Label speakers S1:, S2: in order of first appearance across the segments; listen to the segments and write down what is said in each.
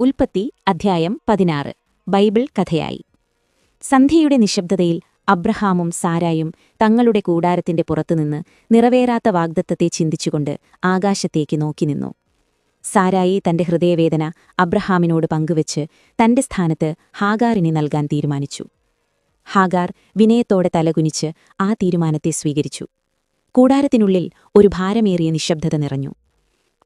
S1: ഉൽപ്പത്തി അധ്യായം പതിനാറ്. ബൈബിൾ കഥയായി. സന്ധ്യയുടെ നിശബ്ദതയിൽ അബ്രഹാമും സാരായും തങ്ങളുടെ കൂടാരത്തിന്റെ പുറത്തുനിന്ന് നിറവേറാത്ത വാഗ്ദത്തത്തെ ചിന്തിച്ചുകൊണ്ട് ആകാശത്തേക്ക് നോക്കി നിന്നു. സാരായി തന്റെ ഹൃദയവേദന അബ്രഹാമിനോട് പങ്കുവച്ച് തന്റെ സ്ഥാനത്ത് ഹാഗാറിനെ നൽകാൻ തീരുമാനിച്ചു. ഹാഗാർ വിനയത്തോടെ തലകുനിച്ച് ആ തീരുമാനത്തെ സ്വീകരിച്ചു. കൂടാരത്തിനുള്ളിൽ ഒരു ഭാരമേറിയ നിശബ്ദത നിറഞ്ഞു.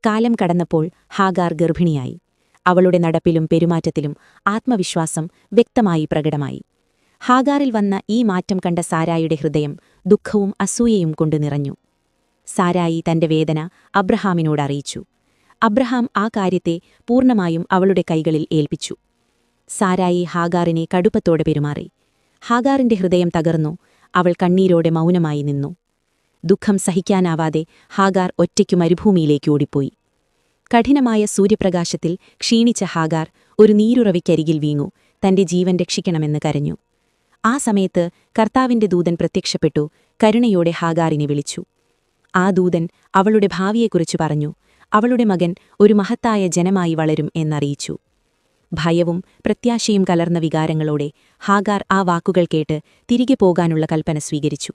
S1: കാലം കടന്നപ്പോൾ ഹാഗാർ ഗർഭിണിയായി. അവളുടെ നടപ്പിലും പെരുമാറ്റത്തിലും ആത്മവിശ്വാസം വ്യക്തമായി പ്രകടമായി. ഹാഗാറിൽ വന്ന ഈ മാറ്റം കണ്ട സാരായുടെ ഹൃദയം ദുഃഖവും അസൂയയും കൊണ്ട് നിറഞ്ഞു. സാരായി തന്റെ വേദന അബ്രഹാമിനോട് അറിയിച്ചു. അബ്രഹാം ആ കാര്യത്തെ പൂർണമായും അവളുടെ കൈകളിൽ ഏൽപ്പിച്ചു. സാരായി ഹാഗാറിനെ കടുപ്പത്തോടെ പെരുമാറി. ഹാഗാറിന്റെ ഹൃദയം തകർന്നു. അവൾ കണ്ണീരോടെ മൗനമായി നിന്നു. ദുഃഖം സഹിക്കാനാവാതെ ഹാഗാർ ഒറ്റയ്ക്കു മരുഭൂമിയിലേക്ക് ഓടിപ്പോയി. കഠിനമായ സൂര്യപ്രകാശത്തിൽ ക്ഷീണിച്ച ഹാഗാർ ഒരു നീരുറവിക്കരികിൽ വീങ്ങു തന്റെ ജീവൻ രക്ഷിക്കണമെന്ന് കരഞ്ഞു. ആ സമയത്ത് കർത്താവിന്റെ ദൂതൻ പ്രത്യക്ഷപ്പെട്ടു കരുണയോടെ ഹാഗാറിനെ വിളിച്ചു. ആ ദൂതൻ അവളുടെ ഭാവിയെക്കുറിച്ച് പറഞ്ഞു അവളുടെ മകൻ ഒരു മഹത്തായ ജനമായി വളരും എന്നറിയിച്ചു. ഭയവും പ്രത്യാശയും കലർന്ന വികാരങ്ങളോടെ ഹാഗാർ ആ വാക്കുകൾ കേട്ട് തിരികെ പോകാനുള്ള കൽപ്പന സ്വീകരിച്ചു.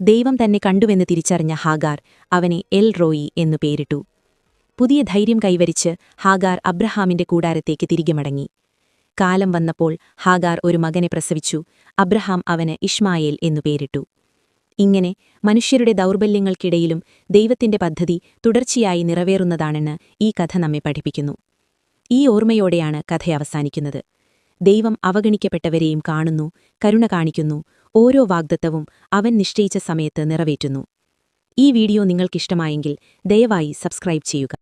S1: ദൈവം തന്നെ കണ്ടുവെന്ന് തിരിച്ചറിഞ്ഞ ഹാഗാർ അവനെ എൽ റോയി എന്നു പേരിട്ടു. പുതിയ ധൈര്യം കൈവരിച്ച് ഹാഗാർ അബ്രഹാമിന്റെ കൂടാരത്തേക്ക് തിരികെ മടങ്ങി. കാലം വന്നപ്പോൾ ഹാഗാർ ഒരു മകനെ പ്രസവിച്ചു. അബ്രഹാം അവന് ഇഷ്മായേൽ എന്നു പേരിട്ടു. ഇങ്ങനെ മനുഷ്യരുടെ ദൗർബല്യങ്ങൾക്കിടയിലും ദൈവത്തിന്റെ പദ്ധതി തുടർച്ചയായി നിറവേറുന്നതാണെന്ന് ഈ കഥ നമ്മെ പഠിപ്പിക്കുന്നു. ഈ ഓർമ്മയോടെയാണ് കഥ അവസാനിക്കുന്നത്. ദൈവം അവഗണിക്കപ്പെട്ടവരെയും കാണുന്നു കരുണ കാണിക്കുന്നു ഓരോ വാഗ്ദത്തവും അവൻ നിശ്ചയിച്ച സമയത്ത് നിറവേറ്റുന്നു. ഈ വീഡിയോ നിങ്ങൾക്കിഷ്ടമായെങ്കിൽ ദയവായി സബ്സ്ക്രൈബ് ചെയ്യുക.